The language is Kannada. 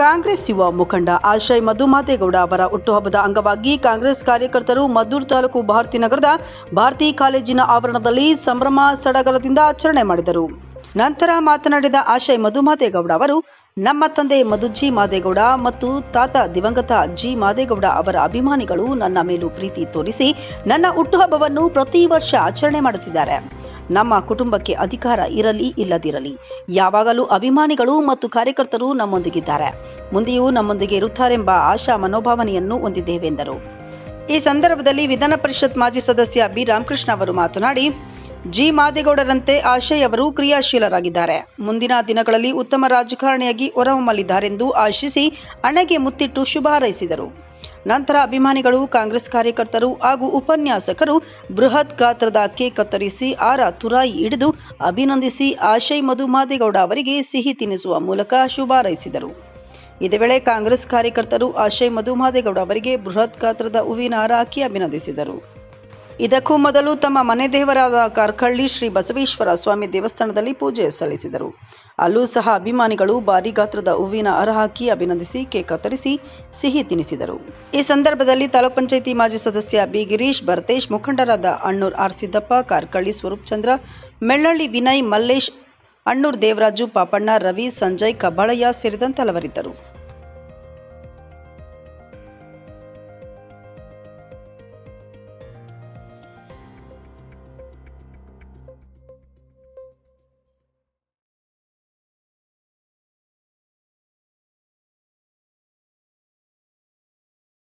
ಕಾಂಗ್ರೆಸ್ ಯುವ ಮುಖಂಡ ಆಶಯ್ ಮಧುಮಾದೇಗೌಡ ಅವರ ಹುಟ್ಟುಹಬ್ಬದ ಅಂಗವಾಗಿ ಕಾಂಗ್ರೆಸ್ ಕಾರ್ಯಕರ್ತರು ಮದ್ದೂರು ತಾಲೂಕು ಭಾರತಿ ನಗರದ ಭಾರತಿ ಕಾಲೇಜಿನ ಆವರಣದಲ್ಲಿ ಸಂಭ್ರಮ ಸಡಗರದಿಂದ ಆಚರಣೆ ಮಾಡಿದರು. ನಂತರ ಮಾತನಾಡಿದ ಆಶಯ್ ಮಧುಮಾದೇಗೌಡ ಅವರು, ನಮ್ಮ ತಂದೆ ಮಧುಜಿ ಮಾದೇಗೌಡ ಮತ್ತು ತಾತ ದಿವಂಗತ ಜಿ ಮಾದೇಗೌಡ ಅವರ ಅಭಿಮಾನಿಗಳು ನನ್ನ ಮೇಲೂ ಪ್ರೀತಿ ತೋರಿಸಿ ನನ್ನ ಹುಟ್ಟುಹಬ್ಬವನ್ನು ಪ್ರತಿ ವರ್ಷ ಆಚರಣೆ ಮಾಡುತ್ತಿದ್ದಾರೆ. ನಮ್ಮ ಕುಟುಂಬಕ್ಕೆ ಅಧಿಕಾರ ಇರಲಿ ಇಲ್ಲದಿರಲಿ. ಯಾವಾಗಲೂ ಅಭಿಮಾನಿಗಳು ಮತ್ತು ಕಾರ್ಯಕರ್ತರು ನಮ್ಮೊಂದಿಗಿದ್ದಾರೆ. ಮುಂದೆಯೂ ನಮ್ಮೊಂದಿಗೆ ಇರುತ್ತಾರೆಂಬ ಆಶಾ ಮನೋಭಾವನೆಯನ್ನು ಹೊಂದಿದ್ದೇವೆಂದರು ಈ ಸಂದರ್ಭದಲ್ಲಿ ವಿಧಾನ ಪರಿಷತ್ ಮಾಜಿ ಸದಸ್ಯ ಬಿ. ರಾಮಕೃಷ್ಣ ಅವರು ಮಾತನಾಡಿ, ಜಿ. ಮಾದೇಗೌಡರಂತೆ ಆಶಯ್ ಅವರು ಕ್ರಿಯಾಶೀಲರಾಗಿದ್ದಾರೆ. ಮುಂದಿನ ದಿನಗಳಲ್ಲಿ ಉತ್ತಮ ರಾಜಕಾರಣಿಯಾಗಿ ಹೊರಹೊಮ್ಮಲಿದ್ದಾರೆಂದು ಆಶಿಸಿ ಅಣೆಗೆ ಮುತ್ತಿಟ್ಟು ಶುಭ ಹಾರೈಸಿದರು. ನಂತರ ಅಭಿಮಾನಿಗಳು, ಕಾಂಗ್ರೆಸ್ ಕಾರ್ಯಕರ್ತರು ಹಾಗೂ ಉಪನ್ಯಾಸಕರು ಬೃಹತ್ ಗಾತ್ರದ ಕೇಕ್ ಕತ್ತರಿಸಿ ಆರ ತುರಾಯಿ ಹಿಡಿದು ಅಭಿನಂದಿಸಿ ಆಶಯ್ ಮಧು ಮಾದೇಗೌಡ ಅವರಿಗೆ ಸಿಹಿ ತಿನ್ನಿಸುವ ಮೂಲಕ ಶುಭಾರೈಸಿದರು. ಇದೇ ವೇಳೆ ಕಾಂಗ್ರೆಸ್ ಕಾರ್ಯಕರ್ತರು ಆಶಯ್ ಮಧು ಮಾದೇಗೌಡ ಅವರಿಗೆ ಬೃಹತ್ ಗಾತ್ರದ ಹೂವಿನ ಹಾರ ಹಾಕಿ ಅಭಿನಂದಿಸಿದರು. ಇದಕ್ಕೂ ಮೊದಲು ತಮ್ಮ ಮನೆ ದೇವರಾದ ಕಾರ್ಕಳ್ಳಿ ಶ್ರೀ ಬಸವೇಶ್ವರ ಸ್ವಾಮಿ ದೇವಸ್ಥಾನದಲ್ಲಿ ಪೂಜೆ ಸಲ್ಲಿಸಿದರು. ಅಲ್ಲೂ ಸಹ ಅಭಿಮಾನಿಗಳು ಭಾರೀ ಗಾತ್ರದ ಹೂವಿನ ಅರ ಹಾಕಿ ಅಭಿನಂದಿಸಿ ಕೇಕ್ ಕತ್ತರಿಸಿ ಸಿಹಿ ತಿನಿಸಿದರು. ಈ ಸಂದರ್ಭದಲ್ಲಿ ತಾಲೂಕ್ ಪಂಚಾಯಿತಿ ಮಾಜಿ ಸದಸ್ಯ ಬಿ ಗಿರೀಶ್, ಭರತೇಶ್ ಮುಖಂಡರಾದ ಅಣ್ಣೂರ್ ಆರ್ ಸಿದ್ದಪ್ಪ, ಕಾರ್ಕಳ್ಳಿ ಸ್ವರೂಪ್ ಚಂದ್ರ, ಮೆಳ್ಳಳ್ಳಿ ವಿನಯ್ ಮಲ್ಲೇಶ್, ಅಣ್ಣೂರ್ ದೇವರಾಜು ಪಾಪಣ್ಣ, ರವಿ ಸಂಜಯ್ ಕಬ್ಬಾಳಯ್ಯ ಸೇರಿದಂತೆ ಹಲವರಿದ್ದರು.